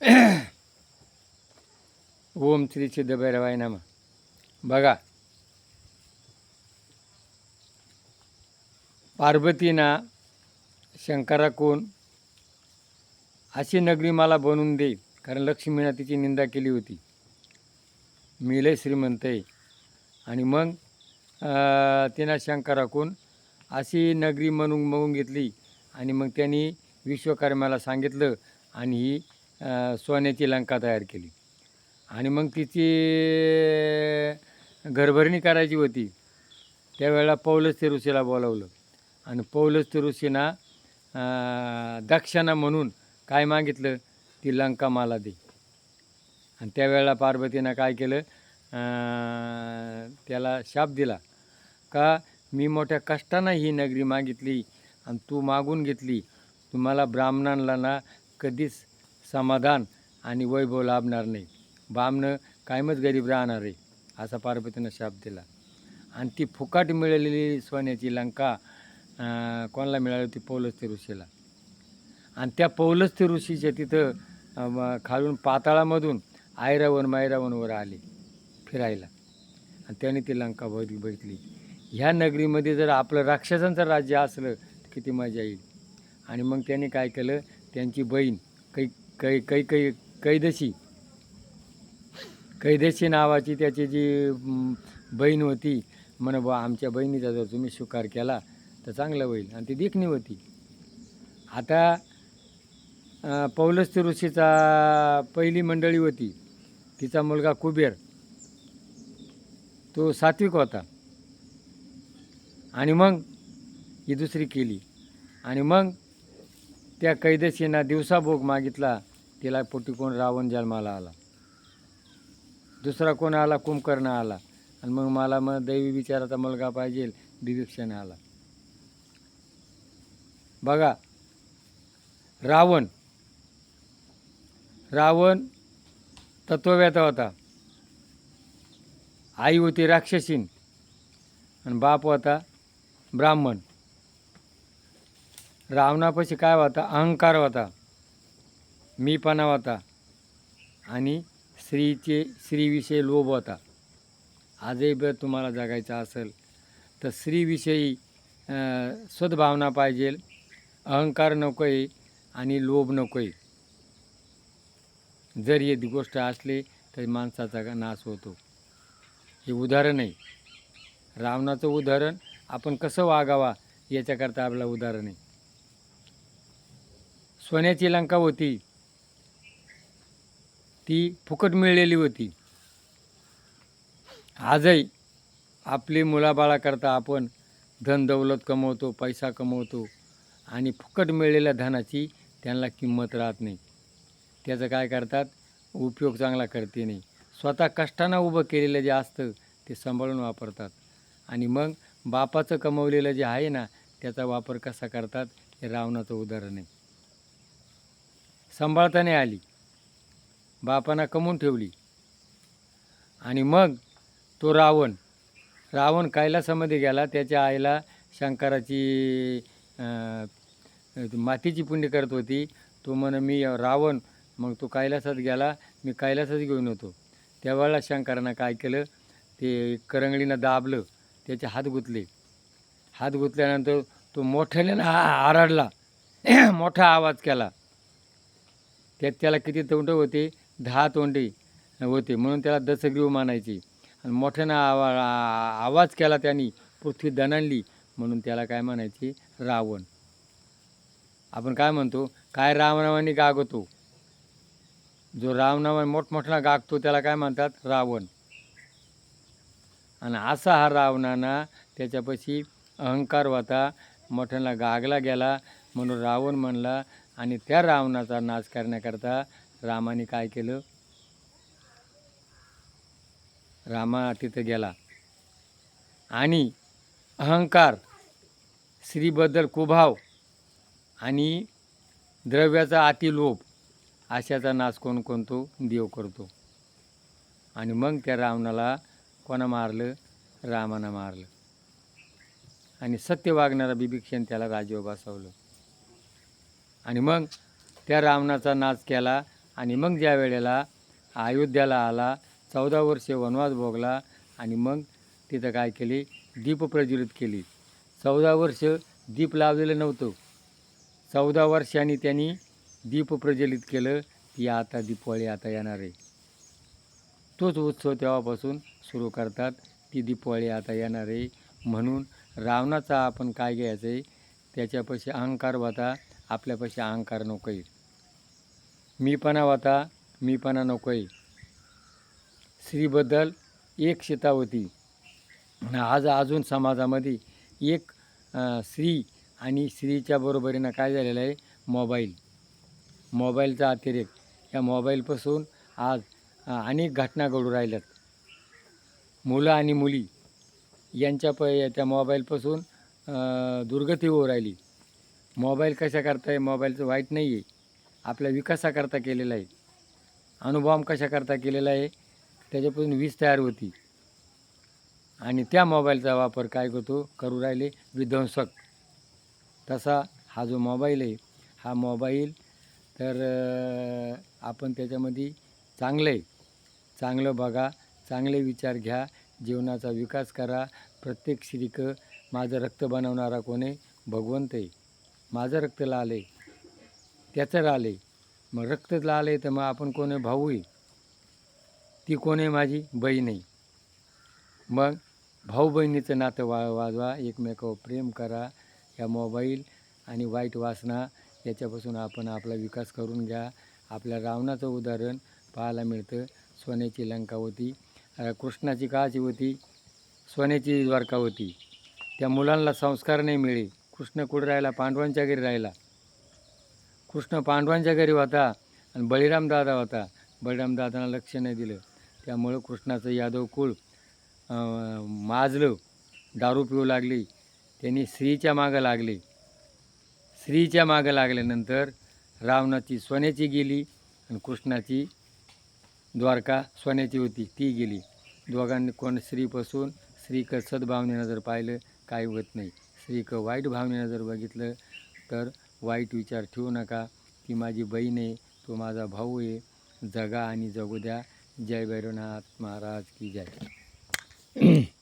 ओम श्री सिद्धभैरवाय नामा. बघा. पार्वतीना शंकराकून अशी नगरी मला बनवून दे कारण लक्ष्मीनं तिची निंदा केली होती. मी लय श्रीमंत आहे. आणि मग तिनं शंकराकून अशी नगरी म्हणून म्हणून घेतली. आणि मग त्यांनी विश्वकर्म्याला सांगितलं. आणि ही सोन्याची लंका तयार केली. आणि मग तिची घरभरणी करायची होती. त्यावेळेला पौलस तिरुशीला बोलावलं. आणि पौलस तिरुशीना दक्षिणा म्हणून काय मागितलं? ती लंका मला दे. आणि त्यावेळेला पार्वतीनं काय केलं? त्याला शाप दिला. का मी मोठ्या कष्टानं ही नगरी मागितली आणि तू मागून घेतली. तुम्हाला ब्राह्मणांना ना कधीच समाधान आणि वैभव लाभणार नाही. बामनं कायमच गरीब राहणार आहे असा पार्वतीनं शाप दिला. आणि ती फुकाट मिळालेली सोन्याची लंका कोणाला मिळाली होती? पौलस्त्य ऋषीला. आणि त्या पौलस्त्य ऋषीच्या तिथं खालून पाताळामधून आयरावन मायरावनवर आले फिरायला. आणि त्याने ती लंका बघ बघितली ह्या नगरीमध्ये जर आपलं राक्षसांचं राज्य असलं तर किती मजा येईल. आणि मग त्यांनी काय केलं? त्यांची बहीण काही कै कै कै कैदशी. कैदेशी नावाची त्याची जी बहीण होती म्हण बा आमच्या बहिणीचा जर तुम्ही स्वीकार केला तर चांगलं होईल. आणि ती देखणी होती. आता अं, ऋषीचा पहिली मंडळी होती. तिचा मुलगा कुबेर. तो सात्विक होता. आणि मग ही दुसरी केली. आणि मग त्या कैदेशीना दिवसाभोग मागितला. तिला पोटी कोण रावण जन्माला आला. दुसरा कोण आला कुंभकर्ण आला. आणि मग मला मग दैवी विचाराचा मुलगा पाहिजे विभीक्षण आला. बघा रावण रावण तत्वव्याता होता. आई होती राक्षसीन आणि बाप होता ब्राह्मण. रावणापाशी काय होता? अहंकार होता. मीपणा होता. आणि स्त्रीचे स्त्रीविषयी लोभ होता. आजही जर तुम्हाला जगायचं असेल तर स्त्रीविषयी सद्भावना पाहिजे. अहंकार नको आहे आणि लोभ नको आहे जर ही गोष्ट असली तर माणसाचा नाश होतो. हे उदाहरण आहे. रावणाचं उदाहरण आपण कसं वागावा याच्याकरता आपलं उदाहरण आहे. सोन्याची लंका होती. ती फुकट मिळलेली होती. आजही आपली मुलाबाळाकरता आपण धन दौलत कमवतो पैसा कमवतो आणि फुकट मिळलेल्या धनाची त्यांना किंमत राहत नाही. त्याचं काय करतात? उपयोग चांगला करते नाही. स्वतः कष्टानं उभं केलेलं जे असतं ते सांभाळून वापरतात. आणि मग बापाचं कमवलेलं जे आहे ना त्याचा वापर कसा करतात हे रावणाचं उदाहरण आहे. सांभाळता नाही आली. बापानं कमवून ठेवली. आणि मग तो रावण रावण कैलासामध्ये गेला. त्याच्या आईला शंकराची मातीची पुण्य करत होती. तो म्हण मी रावण. मग तो कैलासात गेला. मी कैलासात घेऊन होतो त्यावेळेला शंकरानं काय केलं? ते करंगडीनं दाबलं. त्याचे हात गुंतले. हात गुंतल्यानंतर तो मोठ्याने आरडला. मोठा आवाज केला. त्यात त्याला किती तोंड होते? दहा तोंडे होते. म्हणून त्याला दशग्रीव मानायचे. आणि मोठ्यानं आवा आवाज केला त्यांनी पृथ्वी दणाणली. म्हणून त्याला काय म्हणायचे? रावण. आपण काय म्हणतो? काय रामनावाने गागतो? जो रामनावाने मोठमोठा गागतो त्याला काय म्हणतात? रावण. आणि असा हा रावणाना त्याच्यापाशी अहंकार होता. मोठ्याला गागला गेला. म्हणून रावण म्हणला आणि त्या रावणाचा नाश करण्याकरता रामाने काय केलं? रामा तिथं गेला. आणि अहंकार स्त्रीबद्दल कुभाव आणि द्रव्याचा अतिलोभ अशाचा नाश कोण कोणतो? देव करतो. आणि मग त्या रावणाला कोणा मारलं? रामानं मारलं. आणि सत्य वागणारा बिभीक्षण त्याला राजीव बसवलं. आणि मग त्या रावणाचा नाच केला आणि मग ज्या वेळेला अयोध्याला आला चौदा वर्षे वनवास भोगला आणि मग तिथं काय केली? दीप प्रज्वलित केली. चौदा वर्ष दीप लावलेलं नव्हतं. चौदा वर्षांनी त्यांनी दीप प्रज्वलित केलं ती आता दीपावळी आता येणार आहे. तोच उत्सव तेव्हापासून सुरू करतात ती दीपावळी आता येणार आहे. म्हणून रावणाचा आपण काय घ्यायचं आहे? त्याच्यापाशी अहंकार होता आपल्यापाशी अहंकार नको आहे मीपणा होता मीपणा नको आहे स्त्रीबद्दल एक शिता होती. आज अजून समाजामध्ये एक स्त्री आणि स्त्रीच्या बरोबरीनं काय झालेलं आहे? मोबाईल. मोबाईलचा अतिरेक. या मोबाईलपासून आज अनेक घटना घडू राहिल्यात. मुलं आणि मुली यांच्या प त्या मोबाईलपासून दुर्गती होऊ राहिली. मोबाईल कशा करता आहे मोबाईलचं वाईट नाही आहे आपल्या विकासाकरता केलेला आहे. अणुबॉम्ब कशाकरता केलेला आहे? त्याच्यापासून वीज तयार होती. आणि त्या मोबाईलचा वापर काय करतो? करू राहिले विध्वंसक. तसा हा जो मोबाईल आहे हा मोबाईल तर आपण त्याच्यामध्ये चांगलं आहे. चांगलं बघा चांगले विचार घ्या जीवनाचा विकास करा. प्रत्येक श्रीक माझं रक्त बनवणारा कोण आहे? भगवंत आहे. माझं रक्त लाल आहे त्याचं लाल आहे मग रक्त लाल आहे तर मग आपण कोण भाऊ आहे. ती कोण आहे? माझी बहीण आहे. मग भाऊ बहिणीचं नातं वा वाजवा एकमेकावर प्रेम करा. या मोबाईल आणि वाईट वासना याच्यापासून आपण आपला विकास करून घ्या. आपल्या रावणाचं उदाहरण पाहायला मिळतं. सोन्याची लंका होती. कृष्णाची काची होती. सोन्याची द्वारका होती. त्या मुलांना संस्कार नाही मिळे कृष्ण कुठं राहिला? पांडवांच्या घरी राहिला. कृष्ण पांडवांच्या घरी होता आणि बळीराम दादा होता. बळीराम दादांना लक्ष नाही दिलं. त्यामुळं कृष्णाचं यादव कुळ माजलं दारू पिऊ लागली. त्यांनी स्त्रीच्या मागं लागले. स्त्रीच्या मागं लागल्यानंतर रावणाची सोन्याची गेली आणि कृष्णाची द्वारका सोन्याची होती. ती गेली. दोघांनी कोण स्त्रीपासून स्त्रीक सद्भावनेनं जर पाहिलं काही होत नाही. एक वाईट भावनेनं जर बघितलं तर वाईट विचार ठेवू नका. ती माझी बहीण आहे तो माझा भाऊ आहे. जगा आणि जगू द्या. जय भैरवनाथ महाराज की जय.